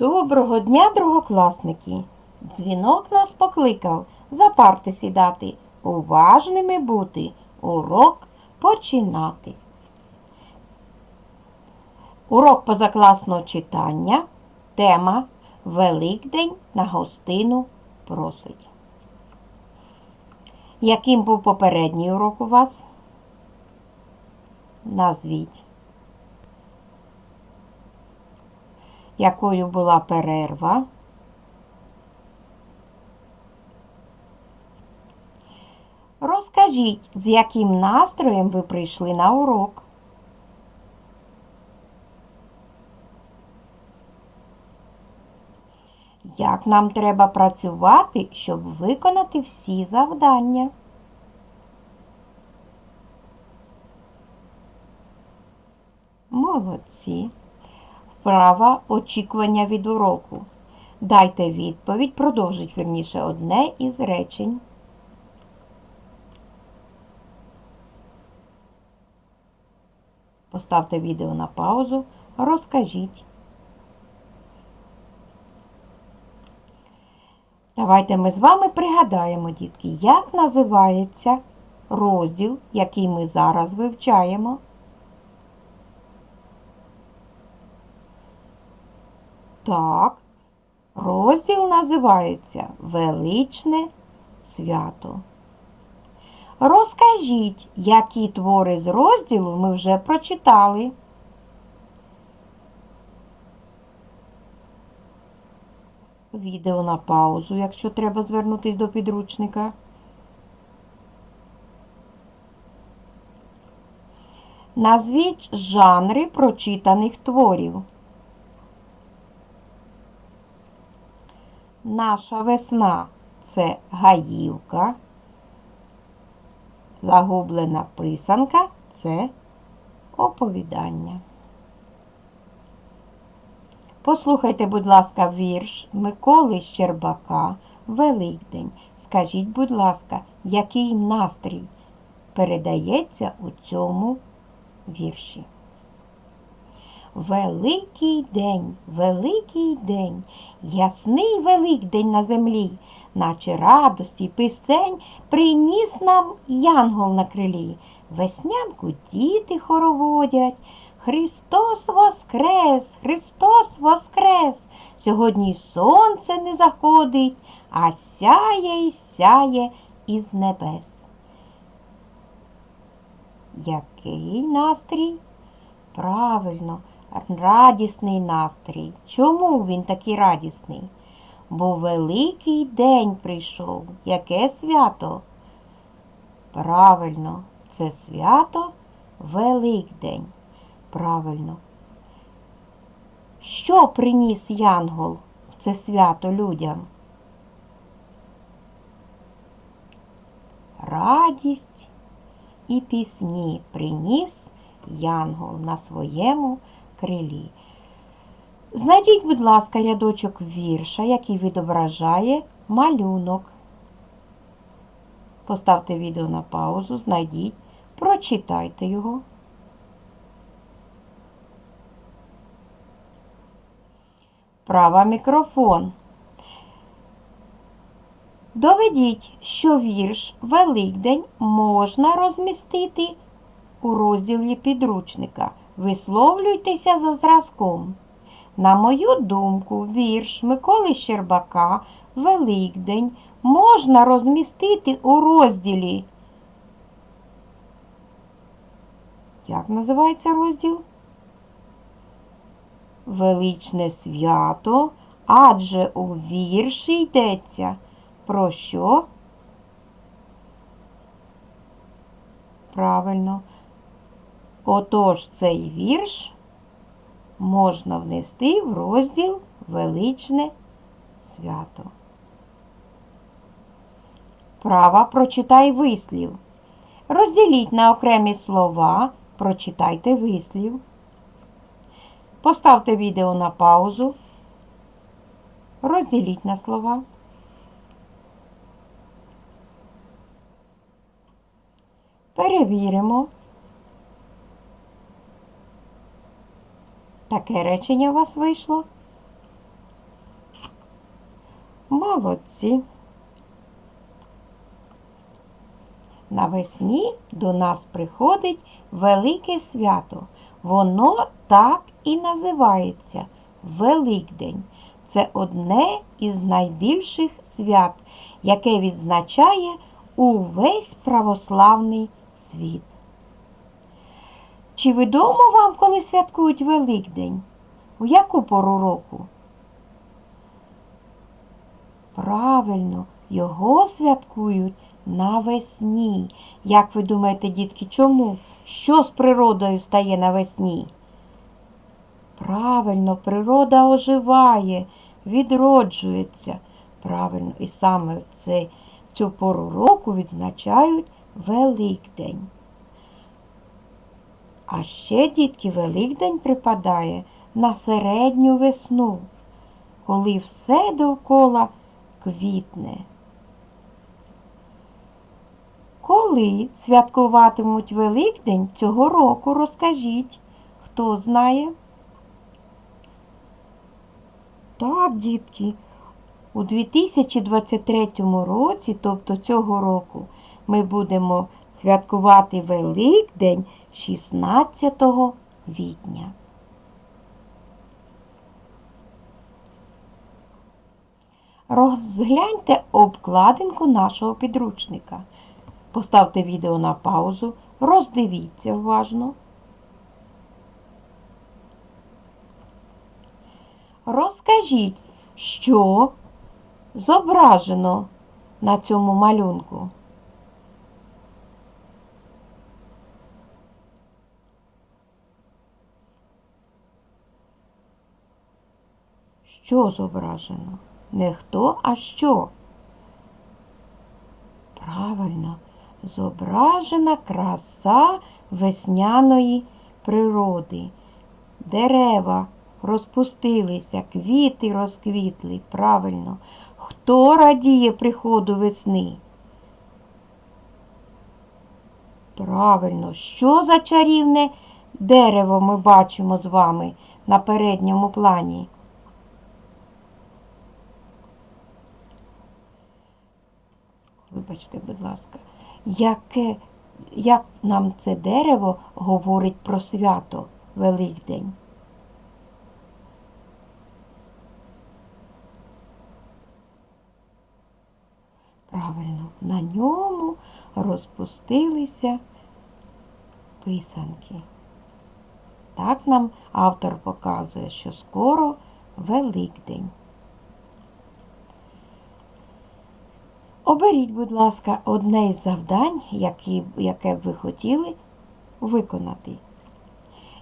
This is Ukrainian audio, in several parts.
Доброго дня, другокласники! Дзвінок нас покликав за парти сідати, уважними бути, урок починати. Урок позакласного читання. Тема Великдень на гостину просить. Яким був попередній урок у вас? Назвіть. Якою була перерва? Розкажіть, з яким настроєм ви прийшли на урок? Як нам треба працювати, щоб виконати всі завдання? Молодці. Вправа очікування від уроку. Дайте відповідь, продовжіть вірніше одне із речень. Поставте відео на паузу, розкажіть. Давайте ми з вами пригадаємо, дітки, як називається розділ, який ми зараз вивчаємо. Так, розділ називається Величне свято. Розкажіть, які твори з розділу ми вже прочитали. Відео на паузу, якщо треба звернутися до підручника. Назвіть жанри прочитаних творів. Наша весна це гаївка. Загублена писанка це оповідання. Послухайте, будь ласка, вірш Миколи Щербака Великдень. Скажіть, будь ласка, який настрій передається у цьому вірші? Великий день, великий день, ясний Великдень на землі, наче радості пісень приніс нам янгол на крилі. Веснянку діти хороводять. Христос Воскрес, Христос Воскрес! Сьогодні сонце не заходить, а сяє й сяє із небес. Який настрій? Правильно, радісний настрій. Чому він такий радісний? Бо великий день прийшов. Яке свято? Правильно, це свято Великдень. Правильно. Що приніс Янгол в це свято людям? Радість і пісні приніс Янгол на своєму крилі. Знайдіть, будь ласка, рядочок вірша, який відображає малюнок. Поставте відео на паузу, знайдіть, прочитайте його. Права мікрофон. Доведіть, що вірш Великдень можна розмістити у розділі підручника. Висловлюйтеся за зразком. На мою думку, вірш Миколи Щербака Великдень можна розмістити у розділі. Як називається розділ? Величне свято, адже у вірші йдеться про що? Правильно. Отож цей вірш можна внести в розділ Величне свято. Права прочитай вислів. Розділіть на окремі слова, прочитайте вислів. Поставте відео на паузу. Розділіть на слова. Перевіримо. Таке речення у вас вийшло. Молодці. Навесні до нас приходить велике свято. Воно так і називається Великдень. Це одне із найбільших свят, яке відзначає увесь православний світ. Чи відомо вам, коли святкують Великдень? У яку пору року? Правильно, його святкують навесні. Як ви думаєте, дітки, чому? Що з природою стає навесні? Правильно, природа оживає, відроджується. Правильно, і саме в цю пору року відзначають Великдень. А ще, дітки, Великдень припадає на середню весну, коли все довкола квітне. Коли святкуватимуть Великдень цього року, розкажіть, хто знає? Так, дітки, у 2023 році, тобто цього року, ми будемо святкувати Великдень 16 квітня. Розгляньте обкладинку нашого підручника. Поставте відео на паузу, роздивіться уважно. Розкажіть, що зображено на цьому малюнку. Що зображено? Не хто, а що? Правильно, зображена краса весняної природи. Дерева розпустилися, квіти розквітли. Правильно. Хто радіє приходу весни? Правильно, що за чарівне дерево ми бачимо з вами на передньому плані? Вибачте, будь ласка, яке, як нам це дерево говорить про свято Великдень? Правильно, на ньому розпустилися писанки. Так нам автор показує, що скоро Великдень. Оберіть, будь ласка, одне із завдань, які, яке б ви хотіли виконати.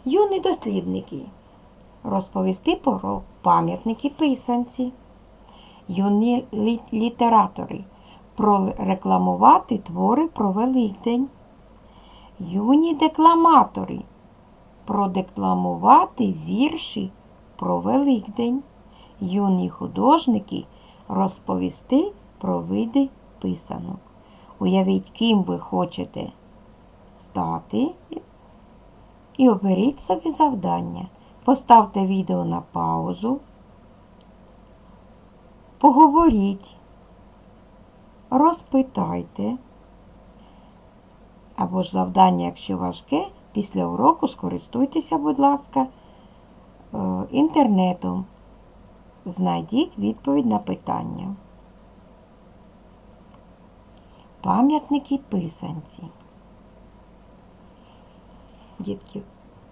Юні дослідники. Розповісти про пам'ятники писанці. Юні лі- літератори. Прорекламувати твори про Великдень. Юні декламатори. Продекламувати вірші про Великдень. Юні художники розповісти про види писанок. Уявіть, ким ви хочете стати і оберіть собі завдання. Поставте відео на паузу, поговоріть, розпитайте. Або ж завдання, якщо важке, після уроку скористуйтеся, будь ласка, е, інтернетом. Знайдіть відповідь на питання. Пам'ятники писанці. Дітки,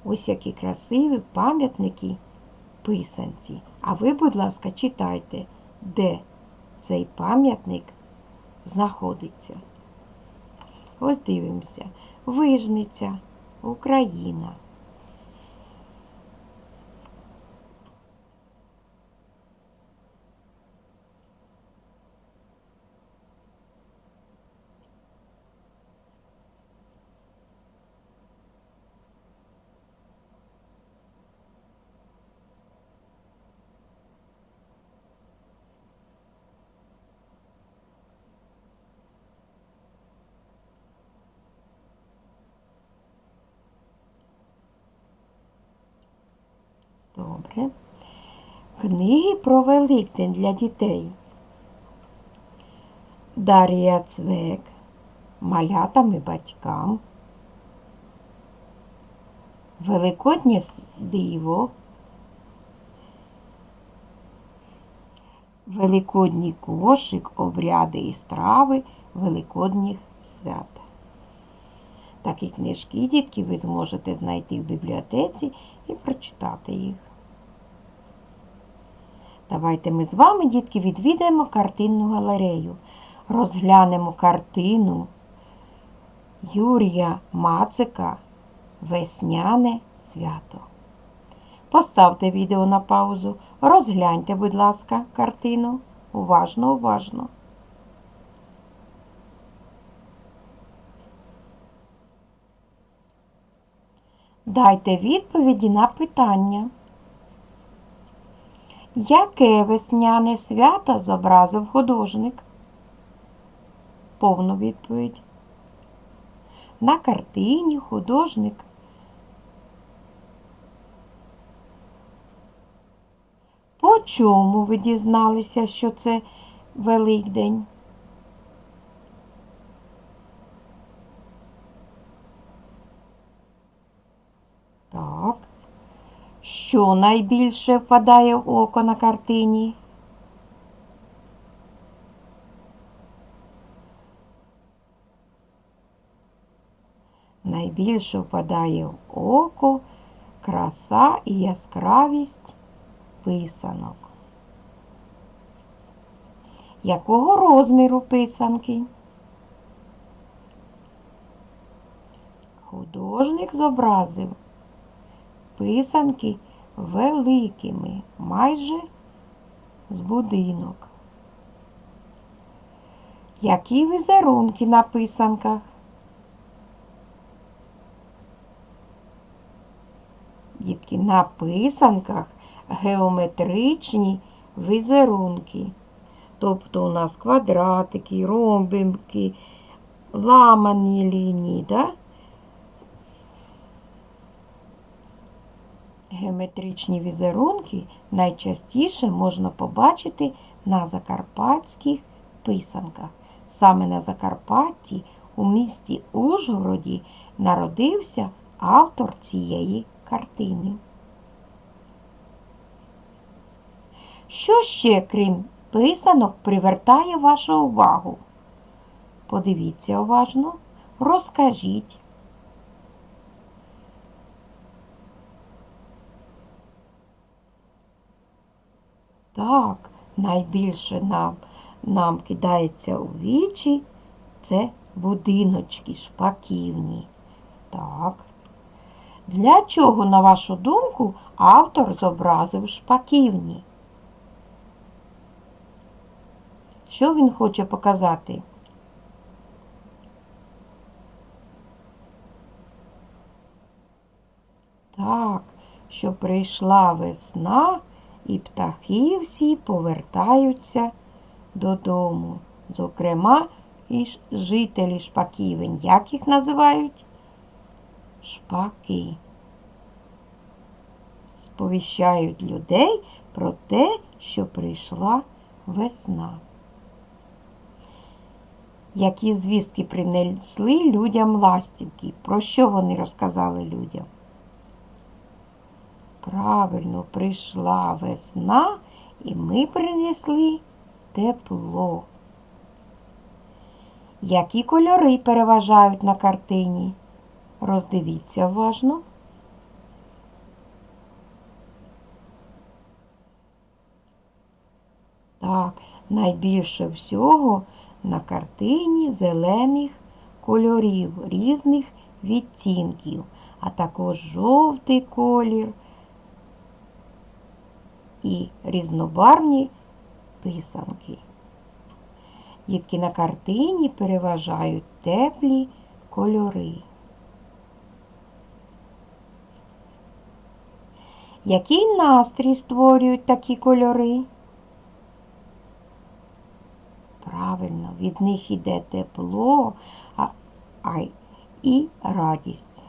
ось які красиві пам'ятники писанці. А ви, будь ласка, читайте, де цей пам'ятник знаходиться. Ось дивимося. Вижниця, Україна. Добре. Книги про Великдень для дітей. Дар'я Цвек, малятам і батькам. Великоднє диво. Великодній кошик, обряди і страви Великодніх свят. Такі книжки, дітки, ви зможете знайти в бібліотеці і прочитати їх. Давайте ми з вами, дітки, відвідаємо картинну галерею. Розглянемо картину Юрія Мацика Весняне свято. Поставте відео на паузу. Розгляньте, будь ласка, картину. Уважно, уважно. Дайте відповіді на питання. Яке весняне свято зобразив художник? Повну відповідь. На картині художник По чому ви дізналися, що це Великдень? Так. Що найбільше впадає в око на картині? Найбільше впадає в око краса і яскравість писанок. Якого розміру писанки? Художник зобразив писанки великими, майже з будинок. Які візерунки на писанках? Дітки, на писанках геометричні візерунки. Тобто у нас квадратики, ромбики, ламані лінії, да? Геометричні візерунки найчастіше можна побачити на закарпатських писанках. Саме на Закарпатті у місті Ужгороді народився автор цієї картини. Що ще, крім писанок, привертає вашу увагу? Подивіться уважно, розкажіть. Так, найбільше нам, нам кидається у вічі це будиночки шпаківні. Так. Для чого, на вашу думку, автор зобразив шпаківні? Що він хоче показати? Так, що прийшла весна і птахи всі повертаються додому. Зокрема, і жителі шпаківень. Як їх називають? Шпаки. Сповіщають людей про те, що прийшла весна. Які звістки принесли людям ластівки? Про що вони розказали людям? Правильно, прийшла весна, і ми принесли тепло. Які кольори переважають на картині? Роздивіться уважно. Так, найбільше всього на картині зелених кольорів різних відтінків, а також жовтий колір і різнобарвні писанки. Дітки на картині переважають теплі кольори. Який настрій створюють такі кольори? Правильно, від них іде тепло а, а, і радість.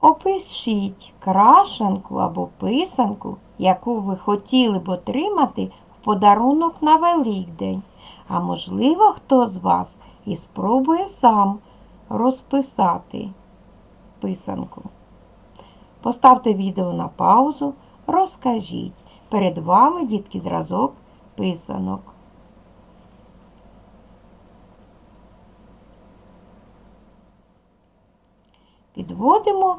Опишіть крашенку або писанку, яку ви хотіли б отримати в подарунок на Великдень. А можливо, хто з вас і спробує сам розписати писанку. Поставте відео на паузу, розкажіть. Перед вами, дітки, зразок писанок. Підводимо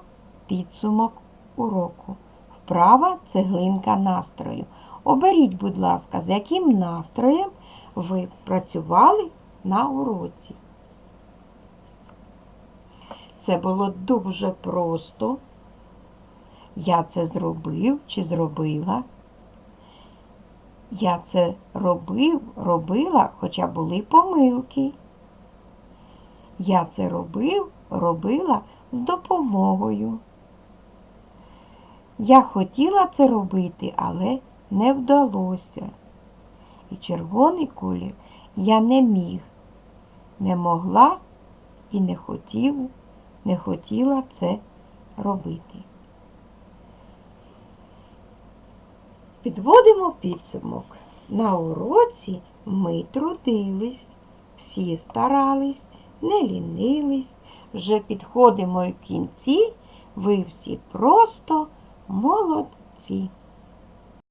підсумок уроку. Вправа цеглинка настрою. Оберіть, будь ласка, з яким настроєм ви працювали на уроці. Це було дуже просто. Я це зробив чи зробила. Я це робив, робила, хоча були помилки. Я це робив, робила з допомогою. Я хотіла це робити, але не вдалося. І червоний колір я не міг, не могла і не хотів, не хотіла це робити. Підводимо підсумок. На уроці ми трудились, всі старались, не лінились, вже підходимо к кінці, ви всі просто молодці.